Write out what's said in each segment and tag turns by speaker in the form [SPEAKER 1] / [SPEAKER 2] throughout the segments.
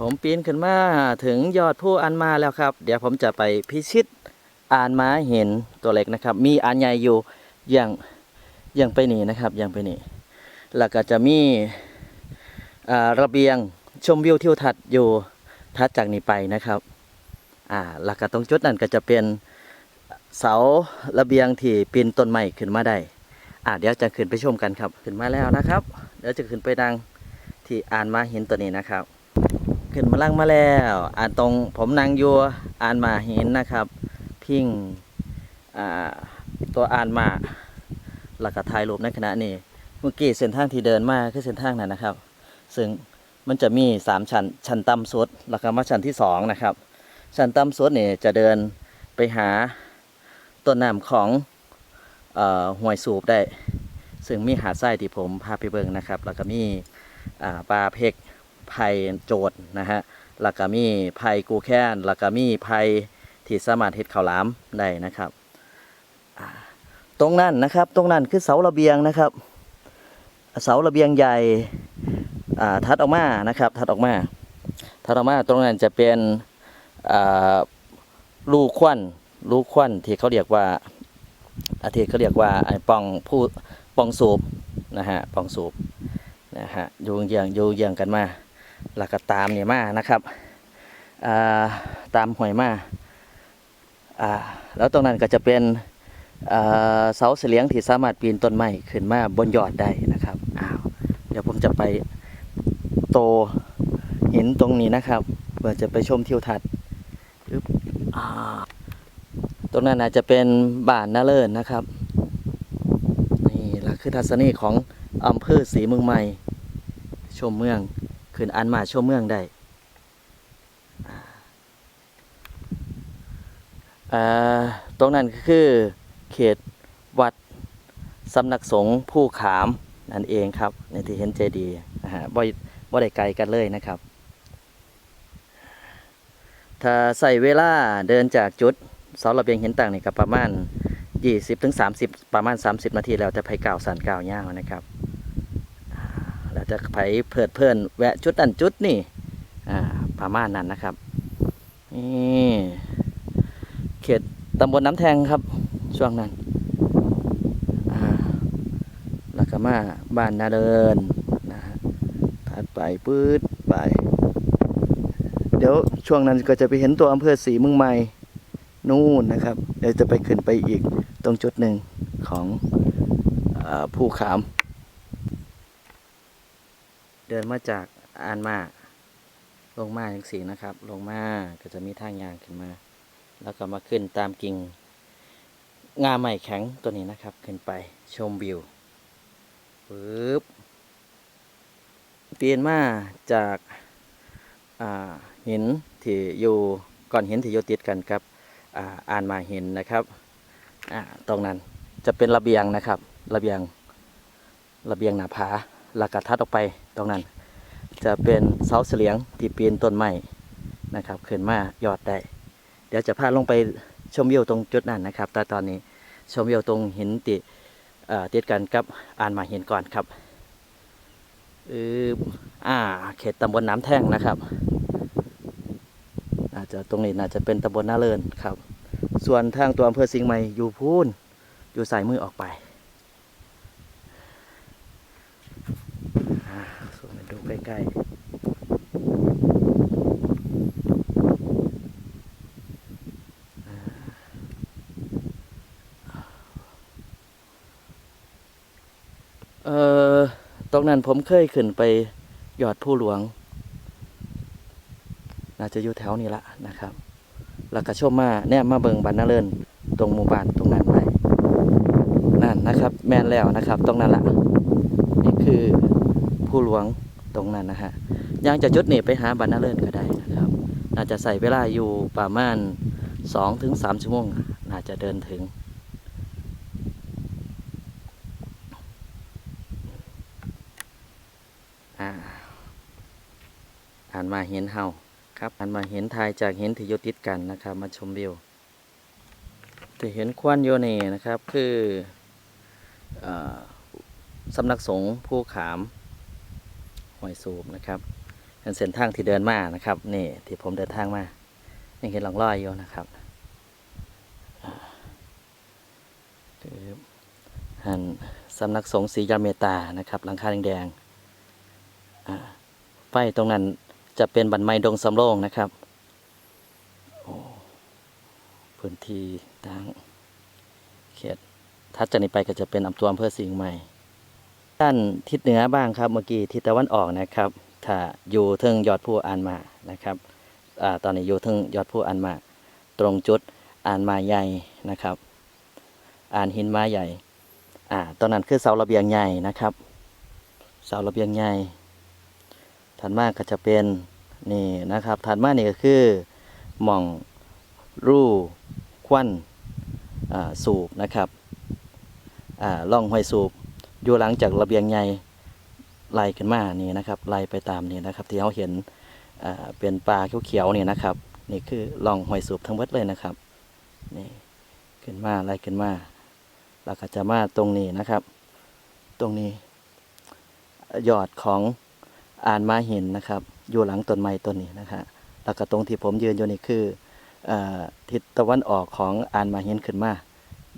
[SPEAKER 1] ผมปีนขึ้นมาถึงยอดผู้อันมาแล้วครับ เดี๋ยวผมจะไปพิชิตอ่านม้าเห็นตัวเล็กนะครับ มีอันใหญ่อยู่อย่างอย่างไปนี่นะครับอย่างไปนี่แล้วก็จะมีระเบียงชมวิวทิวทัศน์อยู่ทัดจากนี้ไปนะครับอ่าแล้วก็ตรงจุดนั้นก็จะเป็นเสาระเบียงที่ปีนต้นไม้ขึ้นมาได้อ่าเดี๋ยวจะขึ้นไปชมกันครับ ขึ้นมาแล้วนะครับ เดี๋ยวจะขึ้นไปดังที่อ่านมาเห็นตัวนี้นะครับ ขึ้นมาล่างมาแล้วอ่านตรงผมนางยัวอ่านมาเห็นนะครับ พิงตัวอ่านมาหลักถ่ายรูปในขณะนี้ เมื่อกี้เส้นทางที่เดินมาคือเส้นทางนั้นนะครับ ซึ่งมันจะมีสามชั้น ชั้นต่ำสุดแล้วก็มาชั้นที่สองนะครับ ชั้นต่ำสุดเนี่ยจะเดินไปหาต้นน้ำของอห้วยสูบได้ ซึ่งมีหาดทรายที่ผมพาไปเบิ่งนะครับ แล้วก็มีปลาเพก ไผ่โจดนะฮะแล้วก็มีไผ่กูแค้นแล้วก็มีไผ่ที่สามารถเฮ็ดข้าวหลามได้นะครับ ตรงนั้นนะครับตรงนั้นคือเสาระเบียงนะครับ เสาระเบียงใหญ่ทัดออกมานะครับ ทัดออกมาทัดออกมาตรงนั้นจะเป็นลูกควันลูกควันที่เขาเรียกว่าอาที่เขาเรียกว่าไอ้ปล่องผู้ป่องสูบนะฮะป่องสูบนะฮะอยู่เยียงอยู่เยียงกันมา แล้วก็ตามเนี่ยมานะครับาตามหอยมาาแล้วตรงนั้นก็จะเป็นเสาเสลียงที่สามารถปีนต้นไม้ขึ้นมาบนยอดได้นะครับอ้าวเดี๋ยวผมจะไปโตหินตรงนี้นะครับเพื่อจะไปชมทิวทัศน์อึ๊บอ่าตรงนั้นอาจจะเป็นบ้านนาเลินนะครับนี่หละคือทัศนีของอำเภอศรีเมืองใหม่ ชมเมือง ขึ้นอันมาชมเมืองได้ตรงนั้นคือเขตวัดสำนักสงฆ์ผู้ขามนั่นเองครับ ในที่เห็นเจดีย์นะฮะบ่บ่ได้ไกลกันเลยนะครับ ถ้าใส่เวลาเดินจากจุดเสาระเบียงเห็นต่างนี่ก็ประมาณ 20ถึง30 ประมาณ 30 นาทีแล้วจะไปก่าวสันก่าวยาวนะครับ จะไปเพิดเพลินแวะจุดนั้นจุดนี่อ่าประมาณนั้นนะครับนี่เขตตำบลน้ำแทงครับ ช่วงนั้นอ่าแล้วก็มาบ้านนาเดินนะฮะถัดไปปื๊ดไป เดี๋ยวช่วงนั้นก็จะไปเห็นตัวอำเภอศรีเมืองใหม่นู่นนะครับ เดี๋ยวจะไปขึ้นไปอีกตรงจุดหนึ่งของอาภูขาม ดินมาจากอานมาลงมาอย่างสีนะครับ ลงมาก็จะมีทางยางขึ้นมา แล้วก็มาขึ้นตามกิ่งงาใหม่แข็งตัวนี้นะครับ ขึ้นไปชมวิวปึ๊บเปลี่ยนมาจากาหินที่อยู่ก่อนหินที่อยู่ติดกันครับอ่าอานมาหินนะครับตรงนั้นจะเป็นระเบียงนะครับ ระเบียงระเบียงหน้าผา แล้วก็ทัดออกไปตรงนั้น จะเป็นเสาเสลียงที่ปีนต้นไม้นะครับขึ้นมายอดได้ เดี๋ยวจะพาลงไปชมวิวตรงจุดนั้นนะครับแต่ตอนนี้ชมวิวตรงหินติเอ่อติดกันกับอ่านมาหินก่อนครับอืออ่าเขตตำบลน้ำแท่งนะครับอาจจะตรงนี้น่าจะเป็นตำบลนาเลินครับ ส่วนทางตัวอำเภอสิงห์ใหม่อยู่พูนอยู่สายมือออกไป อ่าส่ วนมาดูใกล้ๆอ่าเอ่อตรงนั้นผมเคยขึ้นไปยอดผู้หลวง น่าจะอยู่แถวนี้ละนะครับ แล้วก็ชมมาเนี่ยมาเบิงบันนาเลินตรงหมู่บ้านตรงนั้นไปนั่นนะครับ แม่นแล้วนะครับ ตรงนั้นละนี่คือผู้หลวง ตรงนั้นนะฮะยังจะจุดนี่ไปหาบรรณเลิศก็ได้นะครับน่าจะใส่เวลาอยู่ประมาณสองถึงสามชั่วโมงน่าจะเดินถึง อ่าอ่านมาเห็นเฮาครับอ่านมาเห็นทายจากเห็นที่ยู่ติดกันนะครับ มาชมวิวที่เห็นควันโยเนนะครับคืออสำนักสงฆ์ผู้ขาม หอยสูบนะครับเป็นเส้นทางที่เดินมานะครับนี่ที่ผมเดินทางมายังเห็นหลังลอยอยู่นะครับหันสำนักสงฆ์ศรียาเมตตานะครับหลังคาแดงๆไฟตรงนั้นจะเป็นบันไม้ดงสำโรงนะครับพื้นที่ทางเขตทัดจากนี้ไปก็จะเป็นอำตัวอำเภอสิงห์ใหม่ ด้านทิศเหนือบ้างครับ เมื่อกี้ทิศตะวันออกนะครับ ถ้าอยู่เทิงยอดผู้อ่านมานะครับอตอนนี้อยู่เทิงยอดผู้อ่านมา ตรงจุดอ่านมาใหญ่นะครับ อ่านหินมาใหญ่อ่าตอนนั้นคือเสาระเบียงใหญ่นะครับ เสาระเบียงใหญ่ถัดมาก็จะเป็นนี่นะครับถัดมานี่ก็คือหม่องรูควันสูบนะครับอ่าล่องห้อยสูบ อยู่หลังจากระเบียงใหญ่ไล่ขึ้นมานี่นะครับไล่ไปตามนี่นะครับ ที่เขาเห็นเป็นปลาเขียวๆนี่นะครับ นี่คือล่องหอยสูบทั้งหมดเลยนะครับนี่ขึ้นมาไล่ขึ้นมาแล้วก็จะมาตรงนี้นะครับ ตรงนี้ยอดของอ่านมาเห็นนะครับ อยู่หลังต้นไม้ต้นนี้นะครับแล้วก็ตรงที่ผมยืนอยู่นี่คืออทิศตะวันออกของอ่านมาเห็นขึ้นมา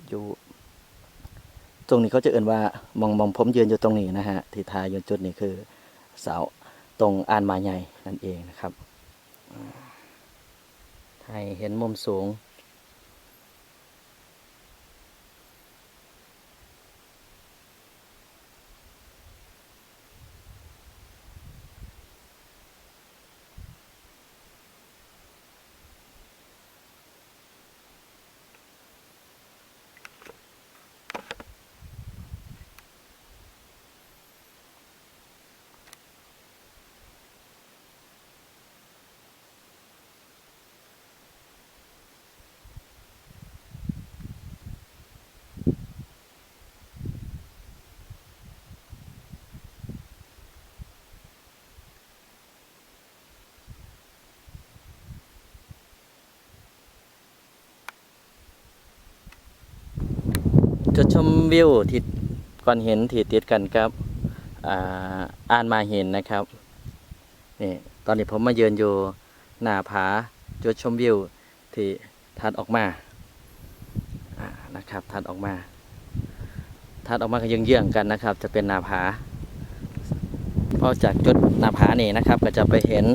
[SPEAKER 1] อยู่ ตรงนี้เขาจะเอ่นว่ามองมองผมยืนอยู่ตรงนี้นะฮะทิทายืนจุดนี้คือเสาตรงอานมาใหญ่นั่นเองนะครับอ่าให้เห็นมุมสูง จุดชมวิวที่ก่อนเห็นที่ติดกันครับอ่าอ่านมาเห็นนะครับนี่ตอนนี้ผมมาเยือนอยู่หน้าผาจุดชมวิวที่ทัดออกมาอ่านะครับทัดออกมาทัดออกมาก็เยื้องๆกันนะครับ จะเป็นหน้าผาพอจากจุดหน้าผานี่นะครับ ก็จะไปเห็น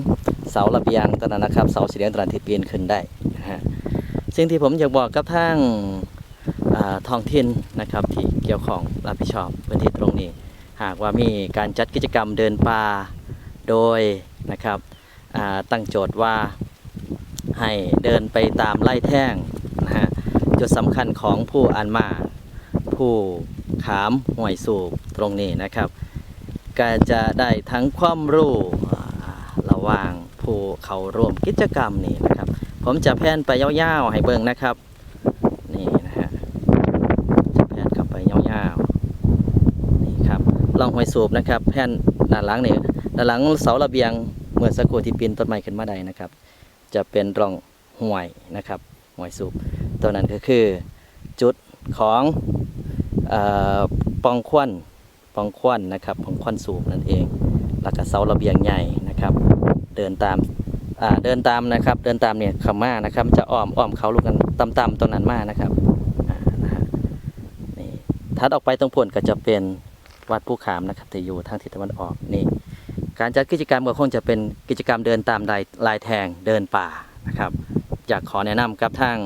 [SPEAKER 1] เสาระเบียงตอนนั้นนะครับเสาสีเหลืองตอนนั้นที่ปีนขึ้นได้นะฮะสิ่งที่ผมอยากบอกกับทาง ท้องถิ่นนะครับที่เกี่ยวของรับผิดชอบพื้นที่ตรงนี้ หากว่ามีการจัดกิจกรรมเดินป่าโดยนะครับตั้งโจทย์ว่าให้เดินไปตามไล่แท่งนะฮะจุดสำคัญของผู้อ่านมา ผู้ขามห่วยสูบตรงนี้นะครับ ก็จะได้ทั้งความรู้ระหว่างผู้เขาร่วมกิจกรรมนี่นะครับ ผมจะแพนไปยาวๆให้เบิ่งนะครับ นี่นะฮะ แผ่นกลับไปยาวๆ นี่ครับ ลองห้อยสูบนะครับแผ่นด้านหลังนี่ด้านหลังเสาระเบียงเมื่อสักครู่ที่ปีนต้นไม้ขึ้นมาได้นะครับ จะเป็นร่องห้วยนะครับห้วยสูบตัวนั้นก็คือจุดของออปองควันปองควันนะครับปองควันสูบนั่นเองแล้วก็เสาระเบียงใหญ่นะครับ เดินตามเดินตามนะครับ เดินตามเนี่ยขม่านะครับ จะอ้อมอ้อมเขาลูกกันต่ำๆตรงนั้นมานะครับอ่านะฮะนี่ถัดออกไปตรงผลก็จะเป็น วัดผู้ขามนะครับที่อยู่ทางทิศตะวันออกนี่การจัดกิจกรรมก็คงจะเป็นกิจกรรมเดินตามลายลายแทงเดินป่านะครับอยากขอแนะนำกับทาง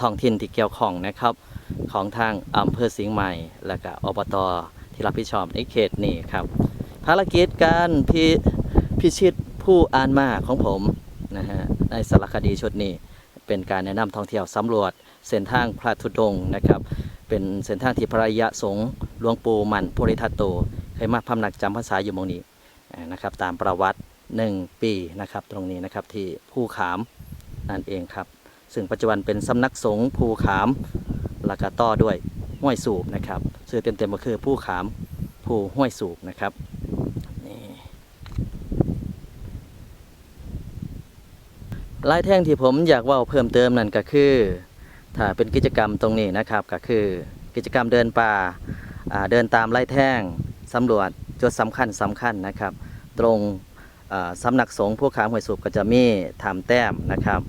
[SPEAKER 1] ท้องถิ่นที่เกี่ยวข้องนะครับของทางอำเภอสิงห์ใหม่ และก็อบตที่รับผิดชอบในเขตนี้ครับภารกิจการพิพิชิตผู้อ่านมาของผมนะฮะในสารคดีชุดนี้ เป็นการแนะนำท่องเที่ยวสำรวจเส้นทางพระธุดงค์นะครับ เป็นเส้นทางที่พระยะสงฆ์หลวงปู่มันโพริทัตโต เคยมาพำนักจำพรรษาอยู่มงนี้นะครับ ตามประวัติหนึ่งปีนะครับตรงนี้นะครับที่ภูขามนั่นเองครับ ซึ่งปัจจุบันเป็นสำนักสงฆ์ภูขามล้วก็ต่อด้วยห้วยสูบนะครับชื่อเต็มๆก็คือภูขามภูห้วยสูบนะครับนี่ลายแท่งที่ผมอยากว่าเพิ่มเติมนั่นก็คือ ถ้าเป็นกิจกรรมตรงนี้นะครับก็คือกิจกรรมเดินป่าาเดินตามไล่แท่งสำรวจจุดสำคัญสำคัญนะครับ ตรงสำนักสงฆ์ผู้ขามหวยสูบก็จะมีทำแต้มนะครับ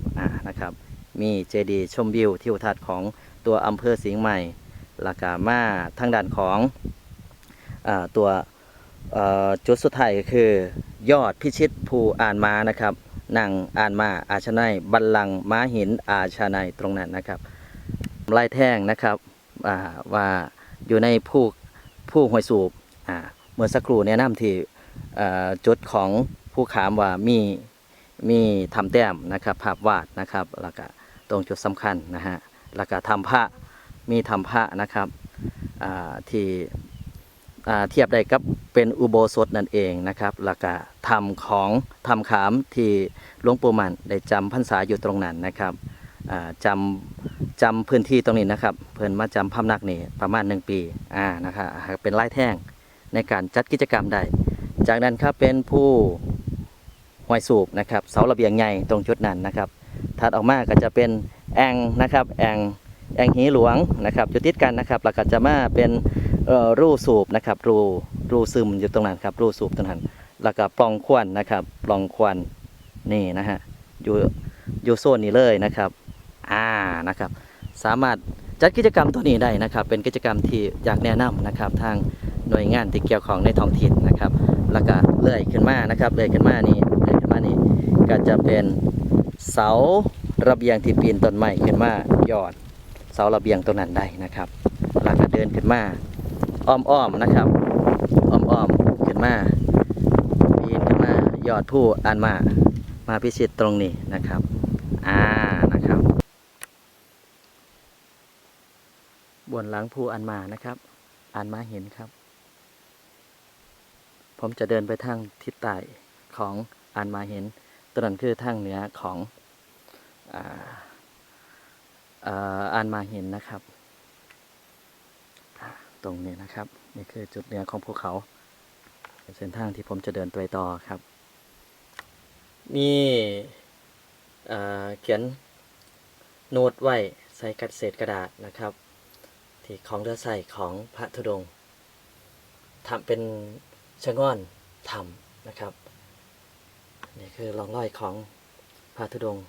[SPEAKER 1] นะครับ มีเจดีย์ชมวิวทิวทัศน์ของตัวอำเภอสิงห์ใหม่ลากามาทางด้านของอตัวจุดสุดท้ายก็คือยอดพิชิตภูอ่านมานะครับนั่งอ่านมาอาชนัยบัลลังก์ม้าหินอาชนัยตรงนั้นนะครับ ลายแท่งนะครับว่าอยู่ในผู้ผู้หวยสูบเมื่อสักครู่แนะนำที่เอ่จุดของผู้ขามว่ามีมีทำแต้มนะครับภาพวาดนะครับแล้วก็ตรงจุดสำคัญนะฮะแล้วก็ทำพระมีทำพระนะครับที่เทียบได้กับเป็นอุโบสถนั่นเองนะครับแล้วก็ทำของทำขามที่หลวงปู่มันได้จำพรรษาอยู่ตรงนั้นนะครับ จำจำพื้นที่ตรงนี้นะครับ เพิ่นมาจำพำนักนี่ประมาณหนึ่งปีอ่านะครับเป็นไล่แท่งในการจัดกิจกรรมได้ จากนั้นครับเป็นผู้ห้วยสูบนะครับเสาระเบียงใหญ่ตรงจุดนั้นนะครับถัดออกมาก็จะเป็นแองนะครับแองแองหีหลวงนะครับจุดติดกันนะครับแล้วก็จะมาเป็นรูสูบนะครับรูรูซึมอยู่ตรงนั้นครับรูสูบตรงนั้นแล้วก็ปล่องควันนะครับปล่องควันนี่นะฮะอยู่อยู่โซนนี้เลยนะครับ อ่านะครับ สามารถจัดกิจกรรมตัวนี้ได้นะครับ เป็นกิจกรรมที่อยากแนะนำนะครับ ทางหน่วยงานที่เกี่ยวของในท้องถิ่นนะครับ แล้วก็เลื่อยขึ้นมานะครับเลื่อยขึ้นมานี่เลื่อยขึ้นมานี่ก็จะเป็นเสาระเบียงที่ปีนต้นไม้ขึ้นมายอดเสาระเบียงตรงนั้นได้นะครับ แล้วก็เดินขึ้นมาอ้อมๆนะครับอ้อมๆขึ้นมาปีนขึ้นมายอดผู้อันมามาพิชิตตรงนี้นะครับ อ่านะครับ บนหลังผู้อันมานะครับอันมาเห็นครับ ผมจะเดินไปทางทิศใต้ของอันมาเห็นตรงนั้นคือทางเหนือของอ่าอ่าอันมาเห็นนะครับ ตรงนี้นะครับ นี่คือจุดเหนือของภูเขาเป็นเส้นทางที่ผมจะเดินไปต่อครับ มีเขียนโน้ตไว้ใส่กระเศษกระดาษนะครับ ที่ของเรือใส่ของพระธุดงค์ทำเป็นชะง่อนทำนะครับนี่คือรองรอยของพระธุดงค์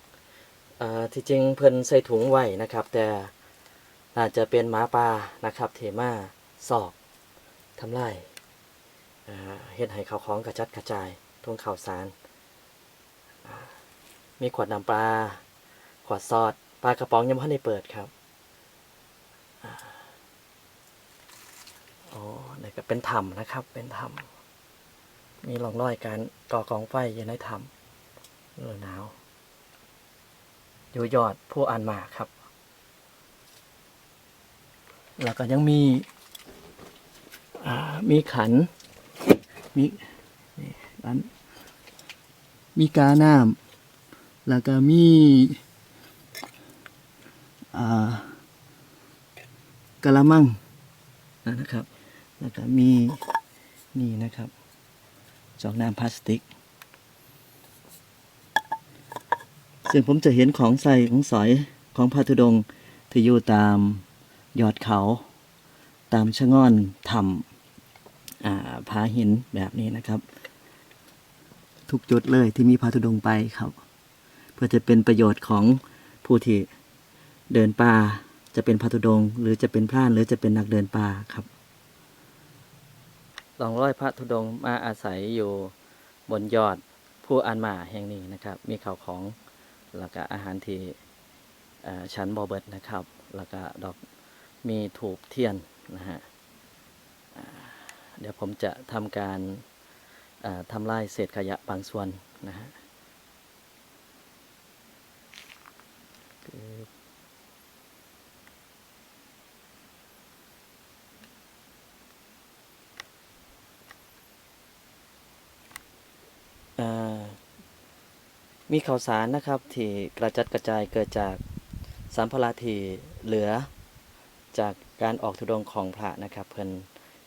[SPEAKER 1] ที่จริงเพิ่นใส่ถุงไว้นะครับ แต่น่าจจะเป็นหมาป่านะครับ เทมาสอบทำลายเฮ็ดให้ข้าวของกระจัดกระจายทุ่งข่าวสาร มีขวดน้ำปลา ขวดซอสปลากระป๋องยังไม่ได้เปิดครับ อ๋อนี่ก็เป็นถ้ำนะครับ เป็นถ้ำมีร่องรอยการก่อกองไฟอยู่ในถ้ำเออหนาว อยู่ยอดผู้อ่านมาครับ แล้วก็ยังมี อ่า มีขัน มีนี่อันมีกาน้ำแล้วก็มีอ่ากะละมังนะครับ แล้วก็มีนี่นะครับจอกน้ำพลาสติก ซึ่งผมจะเห็นของใส่ของสอยของพระธุดงที่อยู่ตามยอดเขา ตามชะง่อนถ้ำอ่าผาหินแบบนี้นะครับ ทุกจุดเลยที่มีพระธุดงไปครับ เพื่อจะเป็นประโยชน์ของผู้ที่เดินป่าจะเป็นพระธุดง หรือจะเป็นพรานหรือจะเป็นนักเดินป่าครับ ลองร้อยพระธุดงค์มาอาศัยอยู่บนยอดผู้อันมาแห่งนี้นะครับ มีข่าวของแล้วก็อาหารที่ชั้นบอเบิดนะครับ แล้วก็ดอกมีถูกเทียนนะฮะเดี๋ยวผมจะทำการทำลายเศษขยะบางส่วนนะฮะคือ อ่า มีข่าวสารนะครับที่กระจัดกระจายเกิดจากสัมภาระที่เหลือ จากการออกทุดงของพระนะครับเพิ่น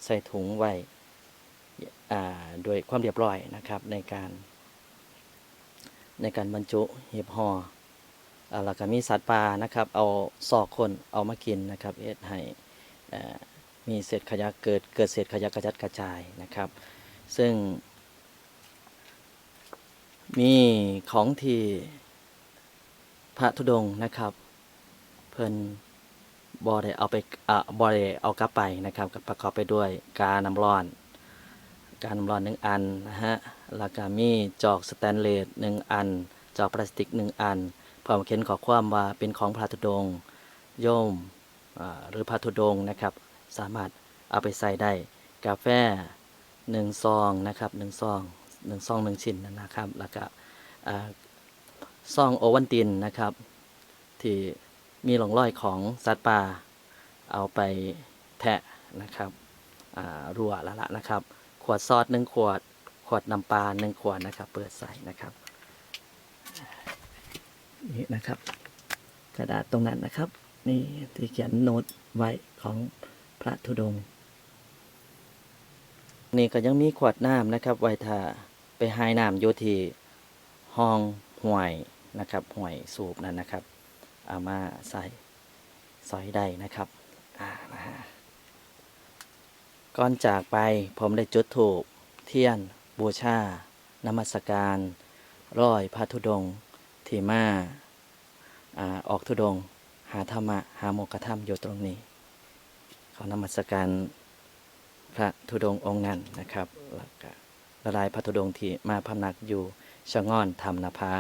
[SPEAKER 1] ใส่ถุงไว้อ่าโดยความเรียบร้อยนะครับในการในการบรรจุเหีบห่ออแล้วก็มีสัตว์ป่านะครับ เอาซอกคนเอามากินนะครับเอ็ดให้มีเศษขยะเกิดเกิดเศษขยะกระจัดกระจายนะครับ ซึ่ง มีของที่พระธุดงนะครับ เพิ่นบอได้เอาไปอ่าบอได้เอากลับไปนะครับก็ประกอบไปด้วยกาน้ำร้อน การน้ำร้อนหนึ่งอันนะฮะแล้วก็มีจอกสแตนเลสหนึ่งอัน จอกพลาสติกหนึ่งอันพร้อมเขียนขอความว่าเป็นของพระธุดงโยมอ่าหรือพระธุดงนะครับ สามารถเอาไปใส่ได้กาแฟหนึ่งซองนะครับหนึ่งซอง หนึ่งซองหนึ่งชิ้นนะครับ แล้วก็ซองโอวันตินนะครับ ที่มีหลงรอยของสัตว์ป่าเอาไปแทะนะครับรั่วละละนะครับ ขวดซอสหนึ่งขวด ขวดน้ำปลาหนึ่งขวดนะครับ เปิดใส่นะครับนี่นะครับ กระดาษตรงนั้นนะครับ นี่ที่เขียนโน้ตไว้ของพระธุดงค์นี่ก็ยังมีขวดน้ำนะครับ ไว้ถ้า ไปหายน้ำอยู่ที่ห้องห่วยนะครับห่วยสูบนั่นนะครับ เอามาใส่ซอยได้นะครับอ่านะฮะก่อนจากไปผมได้จุดถูกเทียนบูชานมัสการร้อยพระธุดงค์ที่มาอ่าออกธุดงค์หาธรรมะ หาโมกขธรรมอยู่ตรงนี้ เขอนมัสการพระธุดงค์องค์นั้นนะครับแล้วก็ ละลายพระธุดงค์ที่มาพำนักอยู่ชะง่อนธรรมนภา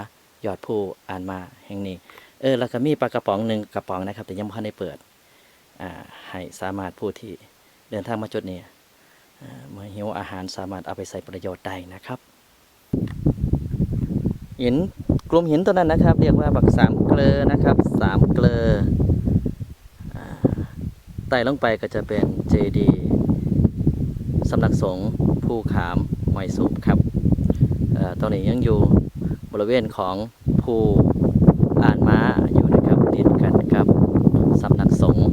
[SPEAKER 1] ยอดผู้อ่านมาแห่งนี้ เออแล้วก็มีปลากระป๋องหนึ่งกระป๋องนะครับ แต่ยังไม่ทันได้เปิดอ่าให้สามารถผู้ที่เดินทางมาจุดนี้เมื่อหิวอาหารสามารถเอาไปใส่ประโยชน์ได้นะครับหินกลุ่มหินตัวนั้นนะครับ เรียกว่าบักสามเกลอนะครับสามเกลอไต่ลงไปก็จะเป็นเจดีสำนักสงฆ์ภูขาม หอยสูบครับอตอนนี้ยังอยู่บริเวณของภูอ่านม้าอยู่นะครับติดกันกับสำนักสงฆ์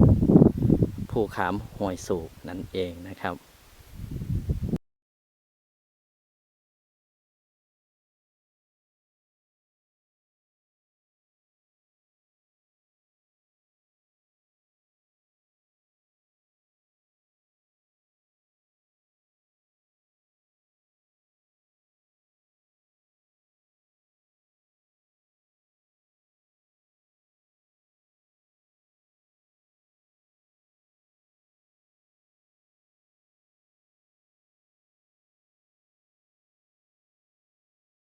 [SPEAKER 1] ภูขามห้วยสูบนั่นเองนะครับ